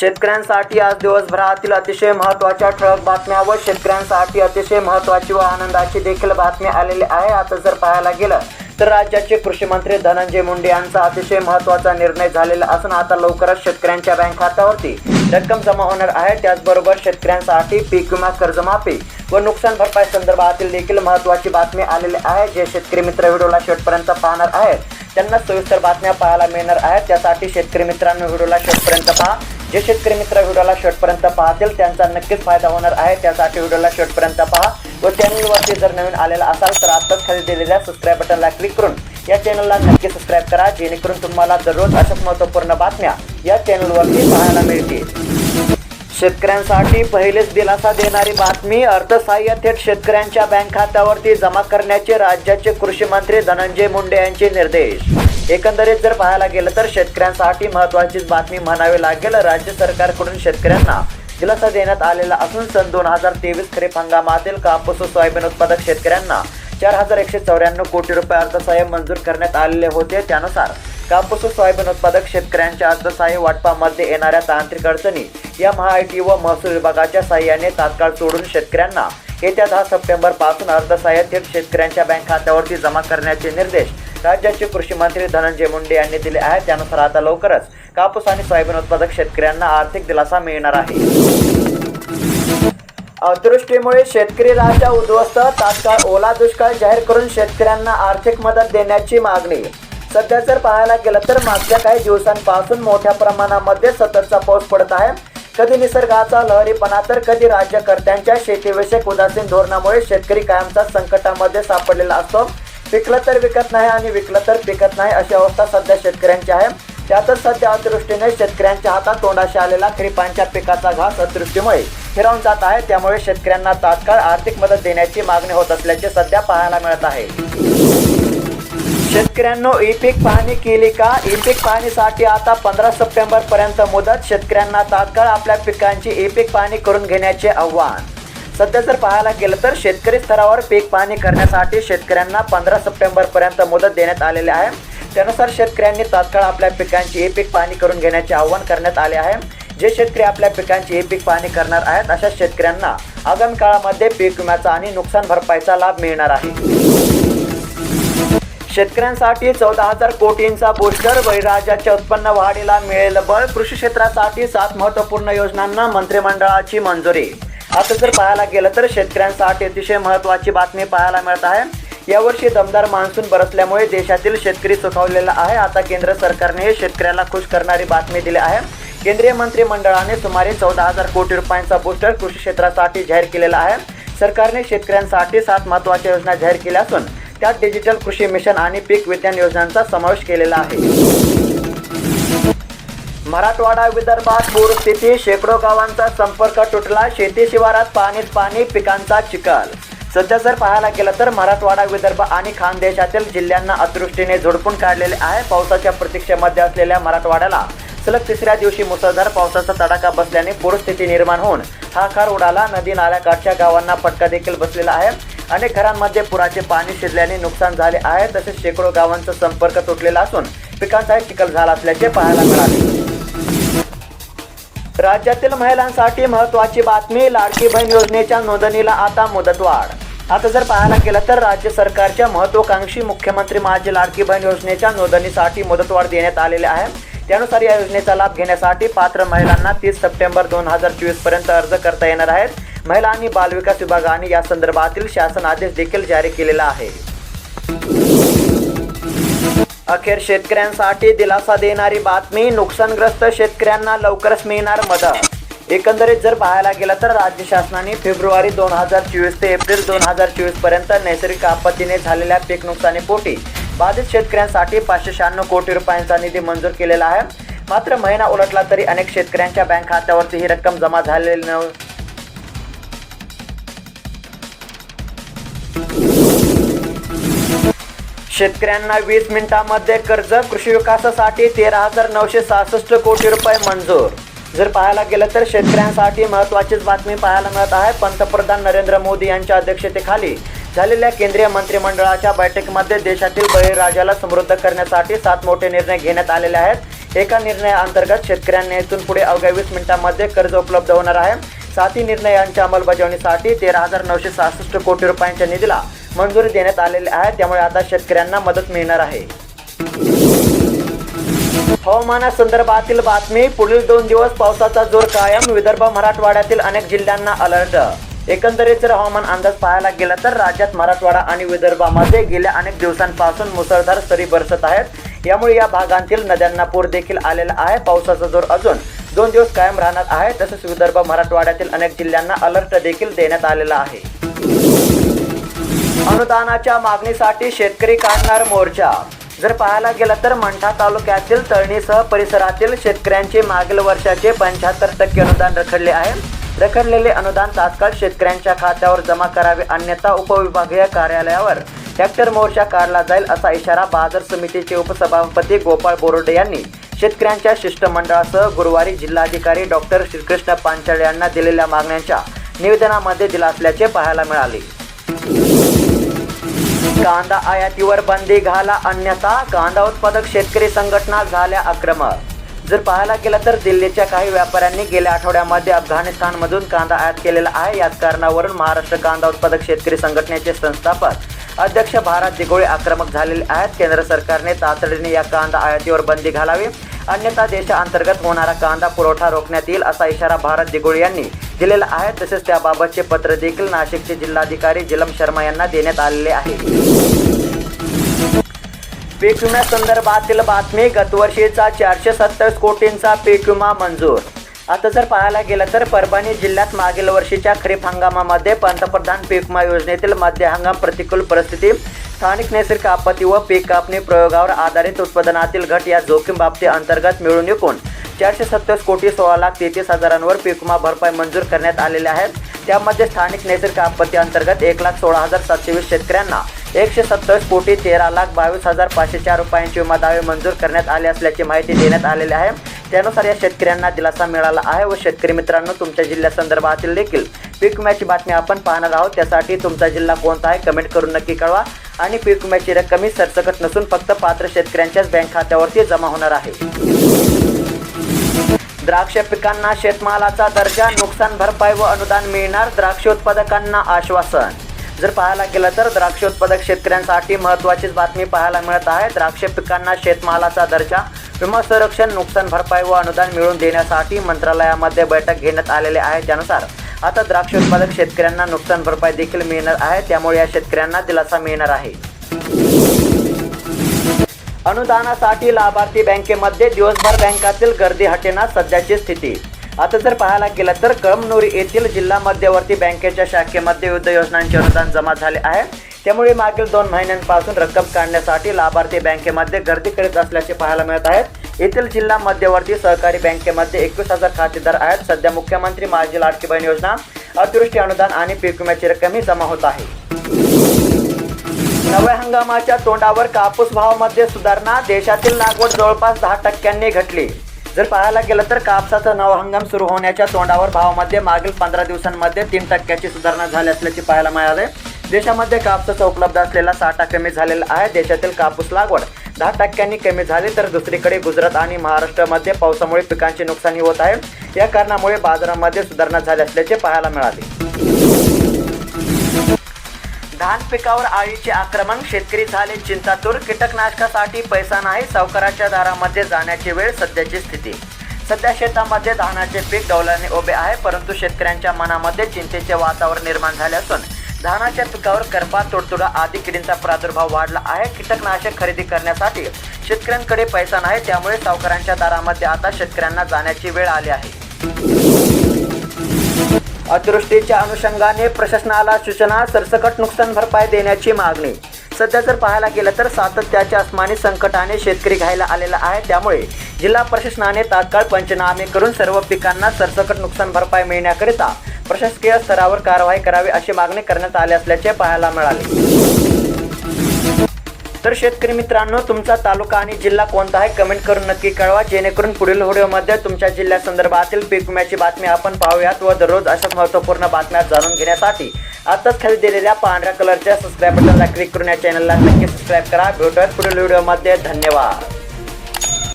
शेतकऱ्यांसाठी आज दिवसभरातील अतिशय महत्त्वाच्या ठळक बातम्या व शेतकऱ्यांसाठी अतिशय महत्त्वाची व आनंदाची देखील बातमी आलेली आहे. आता जर पाहायला गेलं तर राज्याचे कृषी मंत्री धनंजय मुंडे यांचा अतिशय महत्त्वाचा निर्णय झालेला असून आता लवकरच शेतकऱ्यांच्या बँक खात्यावरती रक्कम जमा होणार आहे. त्याचबरोबर शेतकऱ्यांसाठी पीक विमा कर्जमाफी व नुकसान भरपाई संदर्भातील देखील महत्त्वाची बातमी आलेली आहे. जे शेतकरी मित्र व्हिडिओला शेवटपर्यंत पाहणार आहेत त्यांना सविस्तर बातम्या पाहायला मिळणार आहेत. त्यासाठी शेतकरी मित्रांनो व्हिडिओला शेवटपर्यंत पहा. जे शेतकरी मित्र व्हिडिओला शेवटपर्यंत पाहतील त्यांचा नक्कीच फायदा होणार आहे. त्यासाठी व्हिडिओला शेवटपर्यंत पहा. व चॅनलवरती जर नवीन आलेला असाल तर आत्ताच खाली दिलेल्या सबस्क्राईब बटनला क्लिक करून या चॅनलला नक्की सबस्क्राईब करा जेणेकरून तुम्हाला दररोज अशाच महत्त्वपूर्ण बातम्या या चॅनलवरती पाहायला मिळतील. शेतकऱ्यांसाठी पहिलेच दिलासा देणारी बातमी अर्थसहाय्य थेट शेतकऱ्यांच्या बँक खात्यावरती जमा करण्याचे राज्याचे कृषी मंत्री धनंजय मुंडे यांचे निर्देश. एकंदरीत जर पाहायला गेलं तर शेतकऱ्यांसाठी महत्त्वाचीच बातमी म्हणावी लागेल. राज्य सरकारकडून शेतकऱ्यांना दिलासा देण्यात आलेला असून सन दोन हजार तेवीस खरीप हंगामातील कापूस व सोयाबीन उत्पादक शेतकऱ्यांना चार हजार एकशे चौऱ्याण्णव कोटी रुपये अर्थसहाय्य मंजूर करण्यात आलेले होते. त्यानुसार कापूस व सोयाबीन उत्पादक शेतकऱ्यांच्या अर्थसहाय्य वाटपामध्ये येणाऱ्या तांत्रिक अडचणी या महाआयटी व महसूल विभागाच्या सहाय्याने तात्काळ सोडून शेतकऱ्यांना येत्या दहा सप्टेंबरपासून अर्थसहाय्य थेट शेतकऱ्यांच्या बँक खात्यावरती जमा करण्याचे निर्देश राज्याचे कृषी मंत्री धनंजय मुंडे यांनी दिले आहेत. त्यानुसार आता लवकरच कापूस आणि सोयाबीन उत्पादक शेतकऱ्यांना आर्थिक दिलासा मिळणार आहे. अतिवृष्टीमुळे शेतकरी राजा उद्ध्वस्त तात्काळ ओला दुष्काळ जाहीर करून शेतकऱ्यांना आर्थिक मदत देण्याची मागणी सध्या जर पाहायला गेलं तर मागच्या काही दिवसांपासून मोठ्या प्रमाणामध्ये सततचा पाऊस पडत आहे. कधी निसर्गाचा लहरीपणा तर कधी राज्यकर्त्यांच्या शेतीविषयक उदासीन धोरणामुळे शेतकरी कायमचा संकटामध्ये सापडलेला असतो. पिकलं तर विकत नाही आणि विकलं तर पिकत नाही अशी अवस्था सध्या शेतकऱ्यांची आहे. त्यातच सध्या अतिवृष्टीने शेतकऱ्यांच्या हातात तोंडाशी आलेला खरीपांच्या पिकाचा घास अतिवृष्टीमुळे हिरावून जात आहे. त्यामुळे शेतकऱ्यांना तात्काळ आर्थिक मदत देण्याची मागणी होत असल्याचे सध्या पाहायला मिळत आहे. शेतकऱ्यांनो ई पाहणी केली का? ई पाहणीसाठी आता पंधरा सप्टेंबर पर्यंत मुदत. शेतकऱ्यांना तात्काळ आपल्या पिकांची ई पाहणी करून घेण्याचे आव्हान. सध्या जर पाहायला गेलं तर शेतकरी स्तरावर पीक पाहणी करण्यासाठी शेतकऱ्यांना पंधरा सप्टेंबर पर्यंत मुदत देण्यात आलेली आहे. त्यानुसार शेतकऱ्यांनी तात्काळ आपल्या पिकांची ई पीक पाहणी करून घेण्याचे आवाहन करण्यात आले आहे. जे शेतकरी आपल्या पिकांची ई पीक पाहणी करणार आहेत अशा शेतकऱ्यांना आगामी काळामध्ये पीक विम्याचा आणि नुकसान भरपाईचा लाभ मिळणार आहे. शेतकऱ्यांसाठी चौदा हजार कोटींचा बूस्टर बळीराजाच्या उत्पन्न वाढीला मिळेल बळ. कृषी क्षेत्रासाठी सात महत्त्वपूर्ण योजनांना मंत्रिमंडळाची मंजुरी. आता जर पाहायला गेलं तर शेतकऱ्यांसाठी अतिशय महत्त्वाची बातमी पाहायला मिळत आहे. यावर्षी दमदार मान्सून बरसल्यामुळे देशातील शेतकरी सुखावलेला आहे. आता केंद्र सरकारने हे शेतकऱ्याला खुश करणारी बातमी दिली आहे. केंद्रीय मंत्रिमंडळाने सुमारे चौदा हजार कोटी रुपयांचा बूस्टर कृषी क्षेत्रासाठी जाहीर केलेला आहे. सरकारने शेतकऱ्यांसाठी सात महत्त्वाच्या योजना जाहीर केल्या असून त्यात डिजिटल कृषी मिशन आणि पीक विज्ञान योजनांचा समावेश केलेला आहे. मराठवाडा विदर्भात पूरस्थिती शेकडो गावांचा संपर्क तुटला शेती शिवारात पाणीच पाणी पिकांचा चिखल. सध्या जर पाहायला गेलं तर मराठवाडा विदर्भ आणि खानदेशातील जिल्ह्यांना अतिवृष्टीने झोडपून काढलेले आहे. पावसाच्या प्रतीक्षेमध्ये असलेल्या मराठवाड्याला सलग तिसऱ्या दिवशी मुसळधार पावसाचा तडाखा बसल्याने पूरस्थिती निर्माण होऊन हाकार उडाला. नदी नाल्याकाठच्या गावांना फटका देखील बसलेला आहे. अनेक घरांमध्ये पुराचे पाणी शिरल्याने नुकसान झाले आहे तसेच शेकडो गावांचा संपर्क तुटलेला असून पिकांचाही चिखल झाला असल्याचे पाहायला मिळाले. राज्यातील महिलांसाठी महत्त्वाची बातमी लाडकी बहीण योजनेच्या नोंदणीला आता मुदतवाढ. आता जर पाहायला गेलं तर राज्य सरकारच्या महत्वाकांक्षी मुख्यमंत्री माझी लाडकी बहीण योजनेच्या नोंदणीसाठी मुदतवाढ देण्यात आलेली आहे. त्यानुसार या योजनेचा लाभ घेण्यासाठी पात्र महिलांना तीस सप्टेंबर दोन हजार चोवीसपर्यंत अर्ज करता येणार आहेत. महिला आणि बालविकास विभागाने या संदर्भातील शासन आदेश देखील जारी केलेला आहे. अखेर शेतकऱ्यांसाठी दिलासा देणारी बातमी नुकसानग्रस्त शेतकऱ्यांना लवकरच मिळणार मदत. एकंदरीत जर पाहायला गेलं तर राज्य शासनाने फेब्रुवारी दोन हजार चोवीस ते एप्रिल दोन हजार चोवीसपर्यंत नैसर्गिक आपत्तीने झालेल्या पीक नुकसानीपोटी बाधित शेतकऱ्यांसाठी पाचशे शहाण्णव कोटी रुपयांचा निधी मंजूर केलेला आहे. मात्र महिना उलटला तरी अनेक शेतकऱ्यांच्या बँक खात्यावरती ही रक्कम जमा झालेली न शेतकऱ्यांना वीस मिनिटांमध्ये कर्ज कृषी विकासासाठी तेरा हजार नऊशे सहासष्ट कोटी रुपये मंजूर. जर पाहायला गेलं तर शेतकऱ्यांसाठी महत्त्वाचीच बातमी पाहायला मिळत आहे. पंतप्रधान नरेंद्र मोदी यांच्या अध्यक्षतेखाली झालेल्या केंद्रीय मंत्रिमंडळाच्या बैठकीमध्ये देशातील बळीराजाला समृद्ध करण्यासाठी सात मोठे निर्णय घेण्यात आलेले आहेत. एका निर्णयाअंतर्गत शेतकऱ्यांना इथून पुढे अवघ्या वीस मिनिटांमध्ये कर्ज उपलब्ध होणार आहे. साथी निर्णयांच्या अंमलबजावणीसाठी तेरा हजार नऊशे सहासष्ट कोटी रुपयांच्या निधीला मंजुरी देण्यात आलेली आहे. त्यामुळे आता शेतकऱ्यांना मदत मिळणार आहे. हवामानासंदर्भातील बातमी पुढील दोन दिवस पावसाचा जोर कायम विदर्भ मराठवाड्यातील अनेक जिल्ह्यांना अलर्ट. एकंदरीत जर हवामान अंदाज पाहायला गेला तर राज्यात मराठवाडा आणि विदर्भामध्ये गेल्या अनेक दिवसांपासून मुसळधार सरी बरसत आहेत. यामुळे या भागांतील नद्यांना पूर देखील आलेला आहे. पावसाचा जोर अजून दोन दिवस कायम राहणार आहे. तसेच विदर्भ मराठवाड्यातील अनेक जिल्ह्यांना अलर्ट देखील देण्यात आलेला आहे. अनुदानाच्या मागणीसाठी शेतकरी काढणार मोर्चा. जर पाहायला गेलं तर मंठा तालुक्यातील तळणीसह परिसरातील शेतकऱ्यांचे मागील वर्षाचे पंच्याहत्तर टक्के अनुदान रखडले आहे. रखडलेले अनुदान तात्काळ शेतकऱ्यांच्या खात्यावर जमा करावे अन्यथा उपविभागीय कार्यालयावर ट्रॅक्टर मोर्चा काढला जाईल असा इशारा बाजार समितीचे उपसभापती गोपाळ बोर्डे यांनी शेतकऱ्यांच्या शिष्टमंडळासह गुरुवारी जिल्हाधिकारी डॉक्टर श्रीकृष्ण पांचाळ यांना दिलेल्या मागण्यांच्या निवेदनामध्ये दिला असल्याचे पाहायला मिळाले. कांदा आयातीवर बंदी घाला अन्यथा कांदा उत्पादक शेतकरी संघटना झाल्या आक्रमक. जर पाहायला गेलं तर दिल्लीच्या काही व्यापाऱ्यांनी गेल्या आठवड्यामध्ये अफगाणिस्तानमधून कांदा आयात केलेला आहे. याच कारणावरून महाराष्ट्र कांदा उत्पादक शेतकरी संघटनेचे संस्थापक अध्यक्ष भारत दिगोळे आक्रमक झालेले आहेत. केंद्र सरकारने तातडीने या कांदा आयातीवर बंदी घालावी. अन्यथा देशाअंतर्गत होणारा कांदा पुरवठा रोखण्यात येईल असा इशारा भारत दिगोळे यांनी दिलेला आहे. तसेच त्याबाबतचे पत्र देखील नाशिकचे जिल्हाधिकारी जिलम शर्मा यांना देण्यात आलेले आहे. पीक विम्यासंदर्भातील बातमी गतवर्षीचा चारशे सत्तावीस कोटींचा पीक विमा मंजूर आता जर पाहायला गेलं तर परभणी जिल्ह्यात मागील वर्षीच्या खरीप हंगामामध्ये पंतप्रधान पीक विमा योजनेतील मध्य हंगाम प्रतिकूल परिस्थिती स्थानिक नैसर्गिक आपत्ती व पीक कापणी प्रयोगावर आधारित उत्पादनातील घट या जोखीम बाबती अंतर्गत मिळून एकूण चारशे सत्तावीस कोटी सोळा लाख तेहतीस हजारांवर पीक विमा भरपाई मंजूर करण्यात आलेल्या आहेत त्यामध्ये स्थानिक नैसर्गिक आपत्ती अंतर्गत एक लाख सोळा हजार सातशे वीस शेतकऱ्यांना एकशे सत्तावीस कोटी तेरा लाख बावीस हजार पाचशे चार रुपयांचे विमा दावे मंजूर करण्यात आले असल्याची माहिती देण्यात आलेली आहे. त्यानुसार या शेतकऱ्यांना दिलासा मिळाला आहे व शेतकरी मित्रांनो तुमच्या जिल्ह्यासंदर्भातील देखील पीक विम्याची बातमी आपण पाहणार आहोत. त्यासाठी तुमचा जिल्हा कोणता आहे कमेंट करून नक्की कळवा. आणि पीक विम्याची रक्कम ही सरसकट नसून फक्त पात्र शेतकऱ्यांच्याच बँक खात्यावरती जमा होणार आहे. द्राक्ष पिकांना शेतमालाचा दर्जा नुकसान भरपाई व अनुदान मिळणार द्राक्ष उत्पादकांना आश्वासन. जर पाहायला गेलं तर द्राक्ष उत्पादक शेतकऱ्यांसाठी महत्त्वाचीच बातमी पाहायला मिळत आहे. द्राक्ष पिकांना शेतमालाचा दर्जा विमा संरक्षण नुकसान भरपाई व अनुदान मिळवून देण्यासाठी मंत्रालयामध्ये बैठक घेण्यात आलेली आहे. त्यानुसार आता द्राक्ष उत्पादक शेतकऱ्यांना नुकसान भरपाई देखील मिळणार आहे. त्यामुळे या शेतकऱ्यांना दिलासा मिळणार आहे. अनुदानासाठी लाभार्थी बँकेमध्ये दिवसभर बँकातील गर्दी हटेना सध्याची स्थिती. आता जर पाहायला गेलं तर कळमनुरी येथील जिल्हा मध्यवर्ती बँकेच्या शाखेमध्ये विविध योजनांचे अनुदान जमा झाले आहे. त्यामुळे मागील दोन महिन्यांपासून रक्कम काढण्यासाठी लाभार्थी बँकेमध्ये गर्दी करीत असल्याचे पाहायला मिळत आहेत येथील जिल्हा मध्यवर्ती सहकारी बँकेमध्ये एकवीस हजार खातेदार आहेत. सध्या मुख्यमंत्री माझी लाडकी बहीण योजना अतिवृष्टी अनुदान आणि पीक विम्याची रक्कमही जमा होत आहे. नव्या हंगामाच्या तोंडावर कापूस भावामध्ये सुधारणा देशातील लागवड जवळपास दहा टक्क्यांनी घटली. जर पाहायला गेलं तर कापसाचा नवा हंगाम सुरू होण्याच्या तोंडावर भावामध्ये मागील पंधरा दिवसांमध्ये तीन टक्क्याची सुधारणा झाली असल्याचे पाहायला मिळाले. देशामध्ये कापसाचा उपलब्ध असलेला साठा कमी झालेला आहे. देशातील कापूस लागवड दहा टक्क्यांनी कमी झाली तर दुसरीकडे गुजरात आणि महाराष्ट्रामध्ये पावसामुळे पिकांचे नुकसानी होत आहे. या कारणामुळे बाजारामध्ये सुधारणा झाली असल्याचे पाहायला मिळाले. धान पिकावर आळीचे आक्रमण शेतकरी झाले चिंतातूर कीटकनाशकासाठी पैसा नाही सावकाराच्या दारामध्ये जाण्याची वेळ सध्याची स्थिती. सध्या शेतामध्ये धानाचे पीक डौलाने उभे आहे परंतु शेतकऱ्यांच्या मनामध्ये चिंतेचे वातावरण निर्माण झाले असून धानाच्या पिकावर करपा तुडतुडा आदी किडींचा प्रादुर्भाव वाढला आहे. कीटकनाशक खरेदी करण्यासाठी शेतकऱ्यांकडे पैसा नाही त्यामुळे सावकारांच्या दारामध्ये आता शेतकऱ्यांना जाण्याची वेळ आली आहे. अतिवृष्टीच्या अनुषंगाने प्रशासनाला सूचना सरसकट नुकसान भरपाई देण्याची मागणी. सध्या जर पाहायला गेलं तर सातत्याच्या अस्मानी संकटाने शेतकरी घ्यायला आलेला आहे. त्यामुळे जिल्हा प्रशासनाने तात्काळ पंचनामे करून सर्व पिकांना सरसकट नुकसान भरपाई मिळण्याकरिता प्रशासकीय स्तरावर कारवाई करावी अशी मागणी करण्यात आली असल्याचे पाहायला मिळाले. तर शेतकरी मित्रांनो तुमचा तालुका आणि जिल्हा कोणता आहे कमेंट करून नक्की कळवा. जेणेकरून पुढील व्हिडिओमध्ये तुमच्या जिल्ह्यासंदर्भातील पीक विम्याची बातमी आपण पाहूयात व दररोज अशा महत्त्वपूर्ण बातम्या जाणून घेण्यासाठी. आताच खाली दिलेल्या पांढऱ्या कलरच्या सबस्क्राईब बटनला क्लिक करून या चॅनलला नक्की सबस्क्राईब करा. भेटूयात पुढील व्हिडिओमध्ये. धन्यवाद.